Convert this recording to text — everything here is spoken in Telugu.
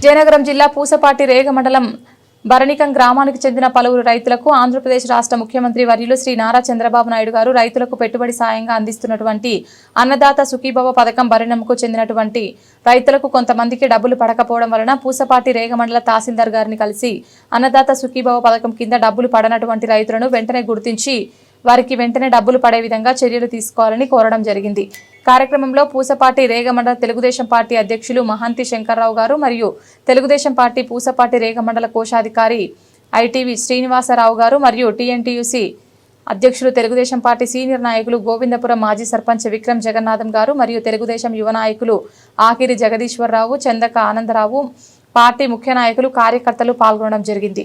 జయనగరం జిల్లా పూసపాటి రేగ మండలం భరణికం గ్రామానికి చెందిన పలువురు రైతులకు ఆంధ్రప్రదేశ్ రాష్ట్ర ముఖ్యమంత్రి వర్యులు శ్రీ నారా చంద్రబాబు నాయుడు గారు రైతులకు పెట్టుబడి సాయంగా అందిస్తున్నటువంటి అన్నదాత సుఖీభవ పథకం భరణంకు చెందినటువంటి రైతులకు కొంతమందికి డబ్బులు పడకపోవడం వలన పూసపాటి రేగ మండల తహసీల్దార్ గారిని కలిసి అన్నదాత సుఖీభవ పథకం కింద డబ్బులు పడనటువంటి రైతులను వెంటనే గుర్తించి వారికి వెంటనే డబ్బులు పడే విధంగా చర్యలు తీసుకోవాలని కోరడం జరిగింది. కార్యక్రమంలో పూసపాటి రేగమండల తెలుగుదేశం పార్టీ అధ్యక్షులు మహాంతి శంకర్రావు గారు మరియు తెలుగుదేశం పార్టీ పూసపాటి రేగమండల కోశాధికారి ఐటీవీ శ్రీనివాసరావు గారు మరియు టీఎన్టీయూసీ అధ్యక్షులు తెలుగుదేశం పార్టీ సీనియర్ నాయకులు గోవిందపురం మాజీ సర్పంచ్ విక్రమ్ జగన్నాథం గారు మరియు తెలుగుదేశం యువ నాయకులు ఆకిరి జగదీశ్వరరావు చందక ఆనందరావు పార్టీ ముఖ్య నాయకులు కార్యకర్తలు పాల్గొనడం జరిగింది.